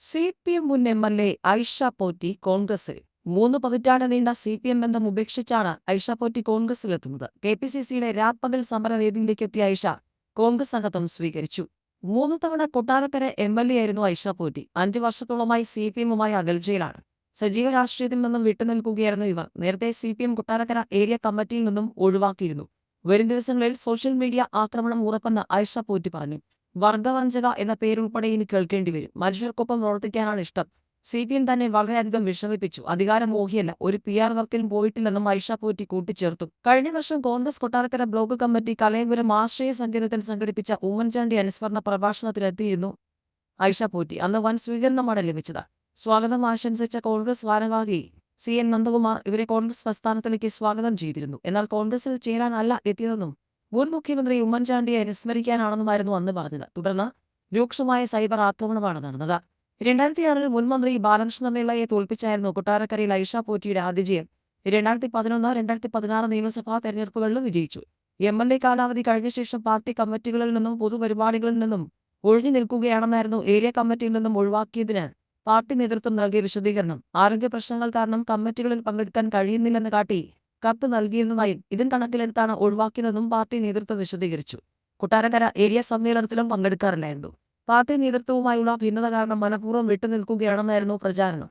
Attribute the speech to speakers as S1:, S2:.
S1: C P M മുൻ M L A Aisha Potty കോൺഗ്രസിൽ മൂന്ന് പതിറ്റാണ്ട് നീണ്ട സി പി എം ബന്ധം ഉപേക്ഷിച്ചാണ് ഐഷ പോറ്റി കോൺഗ്രസിലെത്തുന്നത് കെ പി സി സിയുടെ രാപ്പകൽ സമരവേദിയിലേക്ക് എത്തിയ ഐഷ കോൺഗ്രസ് അംഗത്വം സ്വീകരിച്ചു. മൂന്ന് തവണ കൊട്ടാരക്കര എം എൽ എ ആയിരുന്നു ഐഷ പോറ്റി. അഞ്ചു വർഷത്തോളമായി സി പി എമ്മുമായി അകൽച്ചയിലാണ് സജീവ രാഷ്ട്രീയത്തിൽ നിന്നും വിട്ടുനിൽക്കുകയായിരുന്നു ഇവർ. നേരത്തെ C P M Kottarakkara area കമ്മിറ്റിയിൽ നിന്നും ഒഴിവാക്കിയിരുന്നു. വരും ദിവസങ്ങളിൽ സോഷ്യൽ മീഡിയ ആക്രമണം ഉറപ്പെന്ന് ഐഷ പോറ്റി പറഞ്ഞു. വർഗവഞ്ചക എന്ന പേരുൾപ്പെടെ ഇനി കേൾക്കേണ്ടി വരും. മനുഷ്യർക്കൊപ്പം പ്രവർത്തിക്കാനാണ് ഇഷ്ടം. സി പി എം തന്നെ വളരെയധികം വിഷമിപ്പിച്ചു. അധികാരമോഹിയല്ല. ഒരു പി ആർ വർക്കിലും പോയിട്ടില്ലെന്നും ഐഷ പോറ്റി കൂട്ടിച്ചേർത്തു. കഴിഞ്ഞ വർഷം കോൺഗ്രസ് കൊട്ടാരക്കര ബ്ലോക്ക് കമ്മിറ്റി കലയപുരം ആശ്രയ സങ്കേതത്തിൽ സംഘടിപ്പിച്ച ഉമ്മൻചാണ്ടി അനുസ്മരണ പ്രഭാഷണത്തിലെത്തിയിരുന്നു ഐഷ പോറ്റി അന്ന് വൻ സ്വീകരണമാണ് ലഭിച്ചത്. സ്വാഗതം ആശംസിച്ച കോൺഗ്രസ് ഭാരവാഹി സി എൻ നന്ദകുമാർ ഇവരെ കോൺഗ്രസ് പ്രസ്ഥാനത്തിലേക്ക് സ്വാഗതം ചെയ്തിരുന്നു. എന്നാൽ കോൺഗ്രസിൽ ചേരാനല്ല എത്തിയതെന്നും മുൻ മുഖ്യമന്ത്രി ഉമ്മൻചാണ്ടിയെ അനുസ്മരിക്കാനാണെന്നുമായിരുന്നു അന്ന് പറഞ്ഞത്. തുടർന്ന് രൂക്ഷമായ സൈബർ ആക്രമണമാണ് നടന്നത്. രണ്ടായിരത്തി ആറിൽ മുൻമന്ത്രി ബാലകൃഷ്ണ പിള്ളയെ തോൽപ്പിച്ചായിരുന്നു കൊട്ടാരക്കരയിൽ ഐഷ പോറ്റിയുടെ ആതിജയം രണ്ടായിരത്തി പതിനൊന്ന് രണ്ടായിരത്തി പതിനാറ് നിയമസഭാ തെരഞ്ഞെടുപ്പുകളിലും വിജയിച്ചു. എം എൽ എ കാലാവധി കഴിഞ്ഞ ശേഷം പാർട്ടി കമ്മിറ്റികളിൽ നിന്നും പൊതുപരിപാടികളിൽ നിന്നും ഒഴിഞ്ഞു നിൽക്കുകയാണെന്നായിരുന്നു ഏരിയ കമ്മിറ്റിയിൽ നിന്നും ഒഴിവാക്കിയതിന് പാർട്ടി നേതൃത്വം നൽകിയ വിശദീകരണം. ആരോഗ്യ പ്രശ്നങ്ങൾ കാരണം കമ്മിറ്റികളിൽ പങ്കെടുക്കാൻ കഴിയുന്നില്ലെന്ന് കാട്ടി കത്ത് നൽകിയിരുന്നതായും ഇതും കണക്കിലെടുത്താണ് ഒഴിവാക്കിയതെന്നും പാർട്ടി നേതൃത്വം വിശദീകരിച്ചു. കൊട്ടാരക്കര ഏരിയ സമ്മേളനത്തിലും പങ്കെടുക്കാറില്ലായിരുന്നു. പാർട്ടി നേതൃത്വവുമായുള്ള ഭിന്നത കാരണം മനഃപൂർവം വിട്ടുനിൽക്കുകയാണെന്നായിരുന്നു പ്രചാരണം.